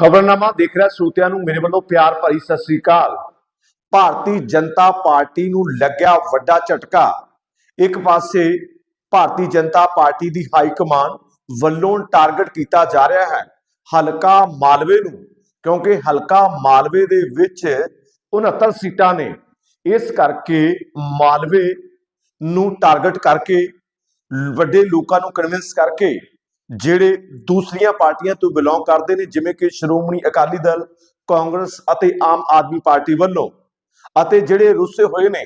ਖਬਰਨਾਮਾ ਦੇਖ ਰਿਹਾ ਸਰੋਤਿਆਂ ਨੂੰ, ਮੇਰੇ ਵੱਲੋਂ ਪਿਆਰ ਭਰੀ ਸਤਿ ਸ੍ਰੀ ਅਕਾਲ। ਭਾਰਤੀ ਜਨਤਾ ਪਾਰਟੀ ਨੂੰ ਲੱਗਿਆ ਵੱਡਾ ਝਟਕਾ। ਇੱਕ ਪਾਸੇ ਭਾਰਤੀ ਜਨਤਾ ਪਾਰਟੀ ਦੀ ਹਾਈ ਕਮਾਨ ਵੱਲੋਂ ਟਾਰਗੇਟ ਕੀਤਾ ਜਾ ਰਿਹਾ ਹੈ ਹਲਕਾ ਮਾਲਵੇ ਨੂੰ, ਕਿਉਂਕਿ ਹਲਕਾ ਮਾਲਵੇ ਦੇ ਵਿੱਚ 69 ਸੀਟਾਂ ਨੇ। ਇਸ ਕਰਕੇ ਮਾਲਵੇ ਨੂੰ ਟਾਰਗੇਟ ਕਰਕੇ, ਵੱਡੇ ਲੋਕਾਂ ਨੂੰ ਕਨਵਿੰਸ ਕਰਕੇ ਜਿਹੜੇ ਦੂਸਰੀਆਂ ਪਾਰਟੀਆਂ ਤੋਂ ਬਿਲੋਂਗ ਕਰਦੇ ਨੇ, ਜਿਵੇਂ ਕਿ ਸ਼੍ਰੋਮਣੀ ਅਕਾਲੀ ਦਲ, ਕਾਂਗਰਸ ਅਤੇ ਆਮ ਆਦਮੀ ਪਾਰਟੀ ਵੱਲੋਂ। ਅਤੇ ਜਿਹੜੇ ਰੁੱਸੇ ਹੋਏ ਨੇ,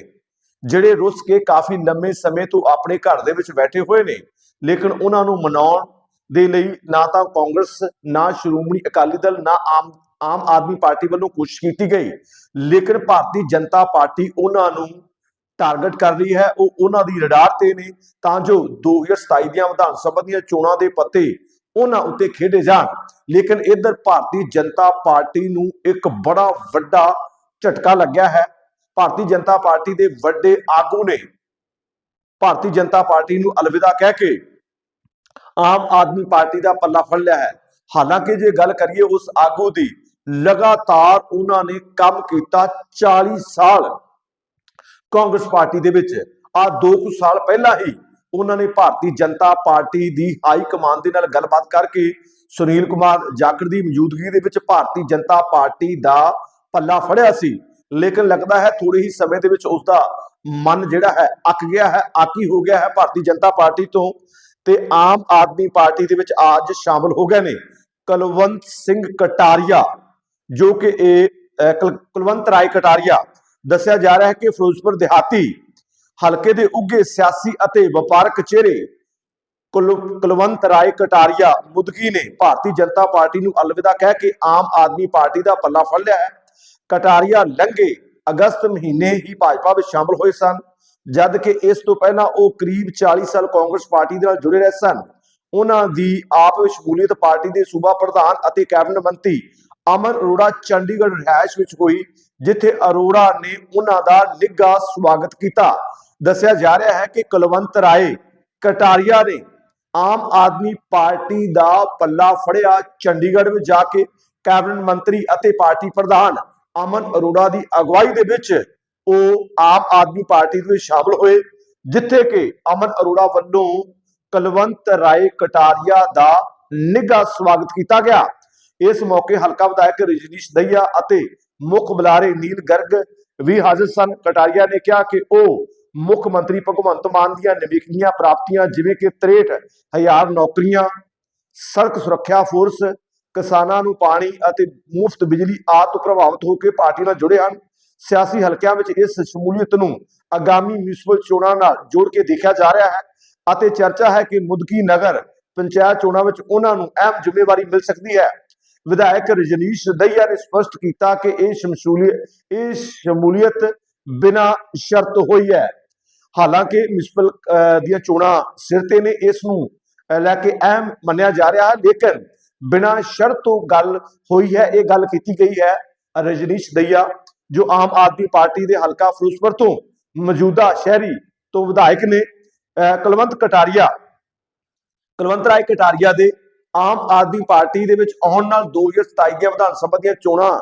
ਜਿਹੜੇ ਰੁੱਸ ਕੇ ਕਾਫੀ ਲੰਮੇ ਸਮੇਂ ਤੋਂ ਆਪਣੇ ਘਰ ਦੇ ਵਿੱਚ ਬੈਠੇ ਹੋਏ ਨੇ, ਲੇਕਿਨ ਉਹਨਾਂ ਨੂੰ ਮਨਾਉਣ ਦੇ ਲਈ ਨਾ ਤਾਂ ਕਾਂਗਰਸ, ਨਾ ਸ਼੍ਰੋਮਣੀ ਅਕਾਲੀ ਦਲ, ਨਾ ਆਮ ਆਮ ਆਦਮੀ ਪਾਰਟੀ ਵੱਲੋਂ ਕੋਸ਼ਿਸ਼ ਕੀਤੀ ਗਈ। ਲੇਕਿਨ ਭਾਰਤੀ ਜਨਤਾ ਪਾਰਟੀ ਉਹਨਾਂ ਨੂੰ ਟਾਰਗੇਟ ਕਰ ਰਹੀ ਹੈ, ਉਹ ਉਹਨਾਂ ਦੀ ਰਡਾਰ ਤੇ ਨੇ, ਤਾਂ ਜੋ 2027 ਦੀਆਂ ਵਿਧਾਨ ਸਭਾ ਦੀਆਂ ਚੋਣਾਂ ਦੇ ਪੱਤੇ ਉਹਨਾਂ ਉੱਤੇ ਖੇਡੇ ਜਾਣ। ਲੇਕਿਨ ਇੱਧਰ ਭਾਰਤੀ ਜਨਤਾ ਪਾਰਟੀ ਨੂੰ ਇੱਕ ਬੜਾ ਵੱਡਾ ਝਟਕਾ ਲੱਗਿਆ ਹੈ। ਭਾਰਤੀ ਜਨਤਾ ਪਾਰਟੀ ਦੇ ਵੱਡੇ ਆਗੂ ਨੇ ਭਾਰਤੀ ਜਨਤਾ ਪਾਰਟੀ ਨੂੰ ਅਲਵਿਦਾ ਕਹਿ ਕੇ ਆਮ ਆਦਮੀ ਪਾਰਟੀ ਦਾ ਪੱਲਾ ਫੜ ਲਿਆ ਹੈ। ਹਾਲਾਂਕਿ ਜੇ ਗੱਲ ਕਰੀਏ ਉਸ ਆਗੂ ਦੀ, ਲਗਾਤਾਰ ਉਹਨਾਂ ਨੇ ਕੰਮ ਕੀਤਾ 40 ਸਾਲ ਕਾਂਗਰਸ ਪਾਰਟੀ ਦੇ ਵਿੱਚ। ਆ 2 ਕੁ ਸਾਲ ਪਹਿਲਾਂ ਹੀ ਉਹਨਾਂ ਨੇ ਭਾਰਤੀ ਜਨਤਾ ਪਾਰਟੀ ਦੀ ਹਾਈ ਕਮਾਨ ਦੇ ਨਾਲ ਗੱਲਬਾਤ ਕਰਕੇ ਸੁਨੀਲ ਕੁਮਾਰ ਜਾਖੜ ਦੀ ਮੌਜੂਦਗੀ ਦੇ ਵਿੱਚ ਭਾਰਤੀ ਜਨਤਾ ਪਾਰਟੀ ਦਾ ਪੱਲਾ ਫੜਿਆ ਸੀ। ਲੇਕਿਨ ਲੱਗਦਾ ਹੈ ਥੋੜੇ ਹੀ ਸਮੇਂ ਦੇ ਵਿੱਚ ਉਸ ਦਾ ਮਨ ਜਿਹੜਾ ਹੈ ਅੱਕ ਗਿਆ ਹੈ ਆਕੀ ਹੋ ਗਿਆ ਹੈ ਭਾਰਤੀ ਜਨਤਾ ਪਾਰਟੀ ਤੋਂ ਤੇ ਆਮ ਆਦਮੀ ਪਾਰਟੀ ਦੇ ਵਿੱਚ ਅੱਜ ਸ਼ਾਮਲ ਹੋ ਗਏ ਨੇ ਕੁਲਵੰਤ ਸਿੰਘ ਕਟਾਰੀਆ ਜੋ ਕਿ ਇਹ ਅਹ, ਕੁਲਵੰਤ ਰਾਏ ਕਟਾਰੀਆ ਦੱਸਿਆ ਜਾ ਰਿਹਾ ਹੈ ਕਿ ਫਿਰੋਜ਼ਪੁਰ ਦਿਹਾਤੀ ਹਲਕੇ ਦੇ ਉੱਗੇ ਸਿਆਸੀ ਅਤੇ ਵਪਾਰਕ ਚਿਹਰੇ ਕੁਲਵੰਤ ਰਾਏ ਕਟਾਰੀਆ ਮੁਦਗੀ ਨੇ ਭਾਰਤੀ ਜਨਤਾ ਪਾਰਟੀ ਨੂੰ ਅਲਵਿਦਾ ਕਹਿ ਕੇ ਆਮ ਆਦਮੀ ਪਾਰਟੀ ਦਾ ਪੱਲਾ ਫੜ ਲਿਆ ਹੈ। ਕਟਾਰੀਆ ਲੰਘੇ ਅਗਸਤ ਮਹੀਨੇ ਹੀ ਭਾਜਪਾ ਵਿੱਚ ਸ਼ਾਮਲ ਹੋਏ ਸਨ, ਜਦ ਕਿ ਇਸ ਤੋਂ ਪਹਿਲਾਂ ਉਹ ਕਰੀਬ 40 ਸਾਲ ਕਾਂਗਰਸ ਪਾਰਟੀ ਦੇ ਨਾਲ ਜੁੜੇ ਰਹੇ ਸਨ। ਉਹਨਾਂ ਦੀ ਆਪ ਵਿੱਚ ਸ਼ਮੂਲੀਅਤ ਪਾਰਟੀ ਦੇ ਸੂਬਾ ਪ੍ਰਧਾਨ ਅਤੇ ਕੈਬਨਿਟ ਮੰਤਰੀ ਅਮਨ ਅਰੋੜਾ ਚੰਡੀਗੜ੍ਹ ਰਿਹਾਇਸ਼ ਵਿੱਚ ਹੋਈ। ਜਿੱਥੇ ਅਰੋੜਾ ਨੇ ਉਹਨਾਂ ਦਾ ਨਿੱਘਾ ਸਵਾਗਤ ਕੀਤਾ। ਦੱਸਿਆ ਜਾ ਰਿਹਾ ਹੈ ਕਿ ਕੁਲਵੰਤ ਰਾਏ ਕਟਾਰੀਆ ਨੇ ਆਮ ਆਦਮੀ ਪਾਰਟੀ ਦਾ ਪੱਲਾ ਫੜਿਆ। ਚੰਡੀਗੜ੍ਹ ਵਿੱਚ ਜਾ ਕੇ ਕੈਬਨਿਟ ਮੰਤਰੀ ਅਤੇ ਪਾਰਟੀ ਪ੍ਰਧਾਨ ਅਮਨ ਅਰੋੜਾ ਦੀ ਅਗਵਾਈ ਦੇ ਵਿੱਚ ਉਹ ਆਮ ਆਦਮੀ ਪਾਰਟੀ ਦੇ ਵਿੱਚ ਸ਼ਾਮਲ ਹੋਏ, ਜਿੱਥੇ ਕਿ ਅਮਨ ਅਰੋੜਾ ਵੱਲੋਂ ਕੁਲਵੰਤ ਰਾਏ ਕਟਾਰੀਆ ਦਾ ਨਿੱਘਾ ਸਵਾਗਤ ਕੀਤਾ ਗਿਆ। ਇਸ ਮੌਕੇ ਹਲਕਾ ਵਿਧਾਇਕ ਰਜਨੀਸ਼ ਦਈਆ ਅਤੇ ਮੁੱਖ ਬੁਲਾਰੇ ਨੀਲ ਗਰਗ ਵੀ ਹਾਜ਼ਰ ਸਨ। ਕਟਾਰੀਆ ਨੇ ਕਿਹਾ ਕਿ ਉਹ ਮੁੱਖ ਮੰਤਰੀ ਭਗਵੰਤ ਮਾਨ ਦੀਆਂ ਨਿਵੇਕਲੀਆਂ ਪ੍ਰਾਪਤੀਆਂ, ਜਿਵੇਂ ਕਿ 63000 ਨੌਕਰੀਆਂ, ਸੜਕ ਸੁਰੱਖਿਆ ਫੋਰਸ, ਕਿਸਾਨਾਂ ਨੂੰ ਪਾਣੀ ਅਤੇ ਮੁਫਤ ਬਿਜਲੀ ਆਦਿ ਤੋਂ ਪ੍ਰਭਾਵਿਤ ਹੋ ਕੇ ਪਾਰਟੀ ਨਾਲ ਜੁੜੇ ਹਨ। ਸਿਆਸੀ ਹਲਕਿਆਂ ਵਿੱਚ ਇਸ ਸ਼ਮੂਲੀਅਤ ਨੂੰ ਆਗਾਮੀ ਮਿਊਨਿਸਪਲ ਚੋਣਾਂ ਨਾਲ ਜੋੜ ਕੇ ਦੇਖਿਆ ਜਾ ਰਿਹਾ ਹੈ ਅਤੇ ਚਰਚਾ ਹੈ ਕਿ ਮੁਦਕੀ ਨਗਰ ਪੰਚਾਇਤ ਚੋਣਾਂ ਵਿੱਚ ਉਹਨਾਂ ਨੂੰ ਅਹਿਮ ਜ਼ਿੰਮੇਵਾਰੀ ਮਿਲ ਸਕਦੀ ਹੈ। ਵਿਧਾਇਕ ਰਜਨੀਸ਼ ਦਈਆ ਨੇ ਸਪਸ਼ਟ ਕੀਤਾ ਕਿ ਇਹ ਸ਼ਮਸ਼ੂਲੀਅਤ ਇਹ ਸ਼ਮੂਲੀਅਤ ਬਿਨਾਂ ਸ਼ਰਤ ਹੋਈ ਹੈ। ਹਾਲਾਂਕਿ ਮਿਊਨਿਸਪਲ ਦੀਆਂ ਚੋਣਾਂ ਸਿਰ ਤੇ ਨੇ ਇਸ ਨੂੰ ਲੈ ਕੇ ਅਹਿਮ ਮੰਨਿਆ ਜਾ ਰਿਹਾ ਹੈ ਲੇਕਿਨ ਬਿਨਾਂ ਸ਼ਰਤ ਤੋਂ ਗੱਲ ਹੋਈ ਹੈ ਇਹ ਗੱਲ ਕੀਤੀ ਗਈ ਹੈ ਰਜਨੀਸ਼ ਦਈਆ ਜੋ ਆਮ ਆਦਮੀ ਪਾਰਟੀ ਦੇ ਹਲਕਾ ਫਿਰੋਜ਼ਪੁਰ ਤੋਂ ਮੌਜੂਦਾ ਸ਼ਹਿਰੀ ਤੋਂ ਵਿਧਾਇਕ ਨੇ ਅਹ, ਕੁਲਵੰਤ ਕਟਾਰੀਆ ਕੁਲਵੰਤ ਰਾਏ ਕਟਾਰੀਆ ਦੇ ਆਮ ਆਦਮੀ ਪਾਰਟੀ ਦੇ ਵਿੱਚ ਆਉਣ ਨਾਲ 2027 ਦੀਆਂ ਵਿਧਾਨ ਸਭਾ ਦੀਆਂ ਚੋਣਾਂ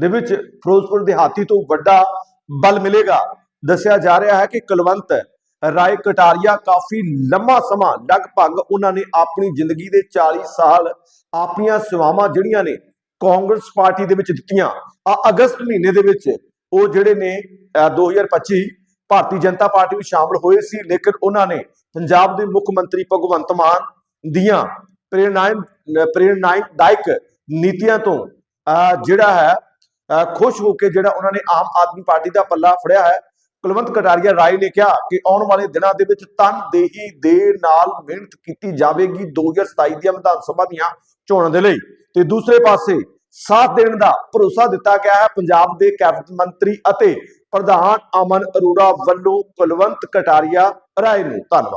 ਦੇ ਵਿੱਚ ਫਿਰੋਜ਼ਪੁਰ ਦਿਹਾਤੀ ਤੋਂ ਵੱਡਾ ਬਲ ਮਿਲੇਗਾ। ਦੱਸਿਆ ਜਾ ਰਿਹਾ ਹੈ ਕਿ ਕੁਲਵੰਤ ਰਾਏ ਕਟਾਰੀਆ ਕਾਫੀ ਲੰਮਾ ਸਮਾਂ ਲਗਭਗ ਉਹਨਾਂ ਨੇ ਆਪਣੀ ਜ਼ਿੰਦਗੀ ਦੇ 40 ਸਾਲ ਆਪਣੀਆਂ ਸੇਵਾਵਾਂ ਜਿਹੜੀਆਂ ਨੇ ਕਾਂਗਰਸ ਪਾਰਟੀ ਦੇ ਵਿੱਚ ਦਿੱਤੀਆਂ। ਆ ਅਗਸਤ ਮਹੀਨੇ ਦੇ ਵਿੱਚ ਉਹ ਜਿਹੜੇ ਨੇ, ਅਹ 2025 ਭਾਰਤੀ ਜਨਤਾ ਪਾਰਟੀ ਵਿੱਚ ਸ਼ਾਮਲ ਹੋਏ ਸੀ, ਲੇਕਿਨ ਉਹਨਾਂ ਨੇ ਪੰਜਾਬ ਦੇ ਮੁੱਖ ਮੰਤਰੀ ਭਗਵੰਤ ਮਾਨ ਦੀਆਂ ਪ੍ਰੇਰਨਾਏ ਪ੍ਰੇਰਨਾਦਾਇਕ ਨੀਤੀਆਂ ਤੋਂ ਜਿਹੜਾ ਹੈ ਖੁਸ਼ ਹੋ ਕੇ ਜਿਹੜਾ ਉਹਨਾਂ ਨੇ ਆਮ ਆਦਮੀ ਪਾਰਟੀ ਦਾ ਪੱਲਾ ਫੜਿਆ ਹੈ। ਕੁਲਵੰਤ ਕਟਾਰੀਆ ਰਾਏ ਨੇ ਕਿਹਾ ਕਿ ਆਉਣ ਵਾਲੇ ਦਿਨਾਂ ਦੇ ਵਿੱਚ ਤਨਦੇਹੀ ਦੇ ਨਾਲ ਮਿਹਨਤ ਕੀਤੀ ਜਾਵੇਗੀ 2027 ਦੀਆਂ ਵਿਧਾਨ ਸਭਾ ਦੀਆਂ ਚੋਣਾਂ ਦੇ ਲਈ। ਤੇ ਦੂਸਰੇ ਪਾਸੇ ਸਾਥ ਦੇਣ ਦਾ ਭਰੋਸਾ ਦਿੱਤਾ ਗਿਆ ਹੈ। ਪੰਜਾਬ ਦੇ ਕੈਬਨਿਟ ਮੰਤਰੀ ਅਤੇ ਪ੍ਰਧਾਨ ਅਮਨ ਅਰੋੜਾ ਵੱਲੋਂ ਕੁਲਵੰਤ ਕਟਾਰੀਆ ਰਾਏ ਨੂੰ ਧੰਨਵਾਦ।